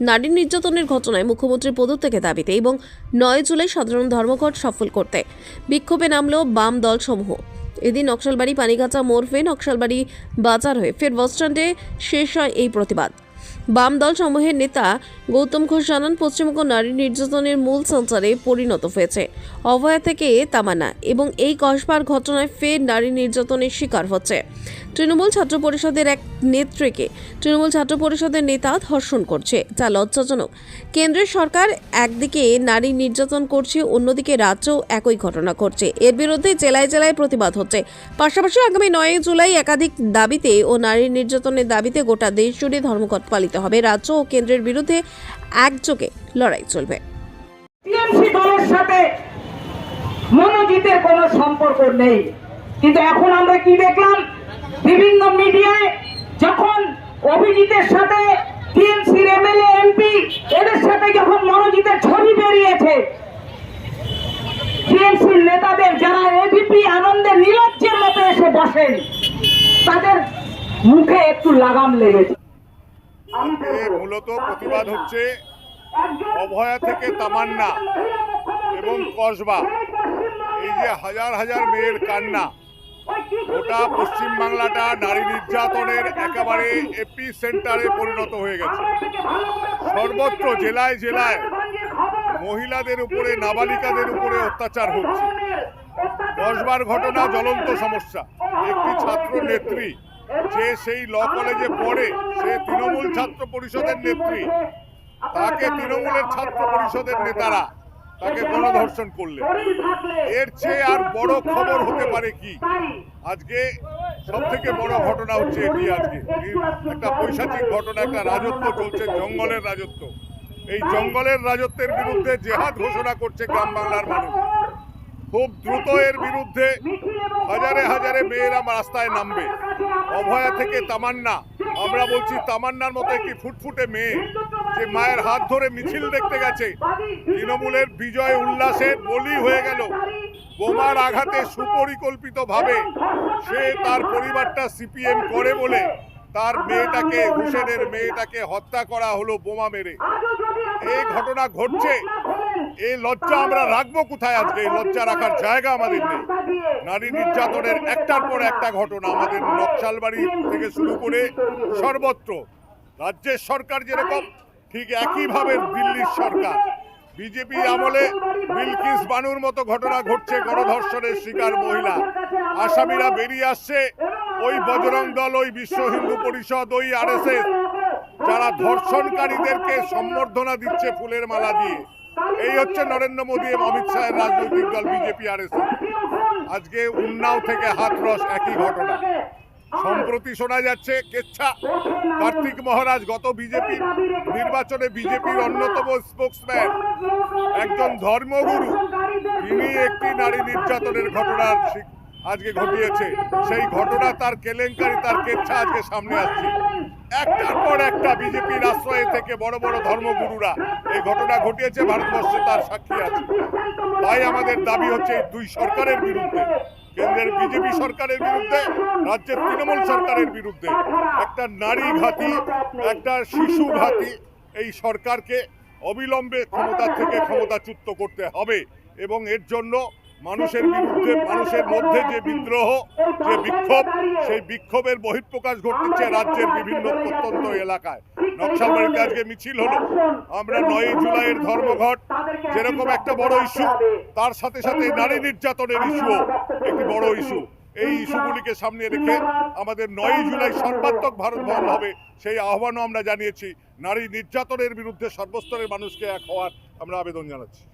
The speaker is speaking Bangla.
নারী নির্যাতনের ঘটনায় মুখ্যমন্ত্রীর পদত্যাগের দাবিতে এবং নয় জুলাই সাধারণ ধর্মঘট সফল করতে বিক্ষোভে নামল বাম দলসমূহ। এদিন নকশালবাড়ি, পানিগাছা মোড় হয়ে নকশালবাড়ি বাজার হয়ে ফের বাসস্ট্যান্ডে শেষ হয় এই প্রতিবাদ। বাম দল সমূহের নেতা গৌতম ঘোষ জানান, পশ্চিমবঙ্গ নারী নির্যাতনের মূল সঞ্চারে পরিণত হয়েছে। অভয়া থেকে তামানা এবং এই কসবার ঘটনায় ফের নারী নির্যাতনের শিকার হচ্ছে। তৃণমূল ছাত্র পরিষদের এক নেত্রীকে তৃণমূল ছাত্র পরিষদের নেতা ধর্ষণ করছে, যা লজ্জাজনক। কেন্দ্রের সরকার একদিকে নারী নির্যাতন করছে, অন্যদিকে রাজ্যও একই ঘটনা করছে এর বিরুদ্ধে জেলায় জেলায় প্রতিবাদ হচ্ছে। পাশাপাশি আগামী নয় জুলাই একাধিক দাবিতে ও নারী নির্যাতনের দাবিতে গোটা দেশ জুড়ে ধর্মঘট পালিত হবে। রাজ্য ও কেন্দ্রের বিরুদ্ধে একযোগে লড়াই চলবে। কিন্তু এখন আমরা কি দেখলাম? বিভিন্ন মিডিয়ায় যখন অভিজিতের সাথে টিএমসির এমএলএ, এমপি, এদের সাথে যখন মনোজিতের ছবি বেরিয়েছে, টিএমসির নেতাদের যারা এবিপি আনন্দে নিলজ্জের মতো এসে বসেন, তাদের মুখে একটু লাগাম লেগেছে। মূলত প্রতিবাদ হচ্ছে অভয়া থেকে তামান্না এবং কসবা। এই যে হাজার হাজার মেয়ের কান্না গোটা পশ্চিমবাংলাটা নারী নির্যাতনের একেবারে এপি সেন্টারে পরিণত হয়ে গেছে। সর্বত্র জেলায় জেলায় মহিলাদের উপরে নাবালিকাদের উপরে অত্যাচার হচ্ছে। কসবার ঘটনা জ্বলন্ত সমস্যা। একটি ছাত্র নেত্রী যে সেই ল কলেজে পড়ে সে তৃণমূল ছাত্র পরিষদের নেত্রী। তাকে তৃণমূলের ছাত্র পরিষদের নেতারা তাকে গণধর্ষণ করলে এর চেয়ে আর বড় খবর হতে পারে কি? আজকে সব থেকে বড় ঘটনা হচ্ছে এটি আজকে। একটা পৈশাচিক ঘটনা একটা রাজত্ব চলছে জঙ্গলের রাজত্ব। এই জঙ্গলের রাজত্বের বিরুদ্ধে জেহাদ ঘোষণা করছে গ্রাম বাংলার মানুষ। খুব দ্রুত এর বিরুদ্ধে হাজারে হাজারে মেয়েরা রাস্তায় নামবে। অভয়া থেকে তামান্না। আমরা বলছি তামান্নার মতো একটি ফুটফুটে মেয়ে, যে মায়ের হাত ধরে মিছিল দেখতে গেছে। তৃণমূলের বিজয় উল্লাসের বলি হয়ে গেল। বোমার আঘাতে সুপরিকল্পিত ভাবে সে তার পরিবারটা সিপিএম করে বলে তার মেয়েটাকে, হুসেনের মেয়েটাকে হত্যা করা হলো বোমা মেরে। এই ঘটনা ঘটছে এই লজ্জা আমরা রাখব কোথায় আজকে? এই লজ্জা রাখার জায়গা আমাদের নেই। নারী নির্যাতনের একটার পর একটা ঘটনা আমাদের নকশালবাড়ি থেকে শুরু করে সর্বত্র। রাজ্যের সরকার যেরকম ঠিক একইভাবে দিল্লির সরকার। বিজেপি আমলে বিলকিস বানুর মতো ঘটনা ঘটছে গণধর্ষণের শিকার মহিলা। আসামিরা বেরিয়ে আসছে। ওই বজরং দল ওই বিশ্ব হিন্দু পরিষদ ওই আরএসএস যারা ধর্ষণকারীদেরকে সম্বর্ধনা দিচ্ছে ফুলের মালা দিয়ে। এই হচ্ছে নরেন্দ্র মোদী এবং অমিত শাহের রাজনৈতিক দল বিজেপি আর আজকে উন্নাও থেকে হাতরস একই ঘটনা। সম্প্রতি শোনা যাচ্ছে কেচ্ছা কার্তিক মহারাজ গত বিজেপি নির্বাচনে বিজেপির অন্যতম স্পোক্সম্যান একজন ধর্মগুরু। তিনি একটি নারী নির্যাতনের ঘটনার আজকে ঘটিয়েছে। সেই ঘটনা তার কেলেঙ্কারি, তার কেচ্ছা আজকে সামনে আসছে। একটার পর একটা বিজেপির আশ্রয়ে থেকে বড় বড় ধর্মগুরুরা এই ঘটনা ঘটিয়েছে, ভারতবর্ষে তার সাক্ষী আছে। তাই আমাদের দাবি হচ্ছে দুই সরকারের বিরুদ্ধে, কেন্দ্রের বিজেপি সরকারের বিরুদ্ধে, রাজ্যের তৃণমূল সরকারের বিরুদ্ধে একটা নারী ঘাতি একটা শিশু ঘাতি এই সরকারকে অবিলম্বে ক্ষমতা থেকে ক্ষমতাচ্যুত করতে হবে এবং এর জন্য মানুষের বিরুদ্ধে, মানুষের মধ্যে যে বিদ্রোহ, যে বিক্ষোভ, সেই বিক্ষোভের বহিঃপ্রকাশ ঘটছে রাজ্যের বিভিন্ন প্রত্যন্ত এলাকায়। নকশালবাড়িতে আজকে মিছিল হলো। আমরা নয় জুলাইয়ের ধর্মঘট, যেরকম একটা বড় ইস্যু, তার সাথে সাথে নারী নির্যাতনের ইস্যুও একটি বড় ইস্যু। এই ইস্যুগুলিকে সামনে রেখে আমাদের নয় জুলাই সর্বাত্মক ভারত বন্ধ হবে, সেই আহ্বানও আমরা জানিয়েছি। নারী নির্যাতনের বিরুদ্ধে সর্বস্তরের মানুষকে এক হওয়ার আমরা আবেদন জানাচ্ছি।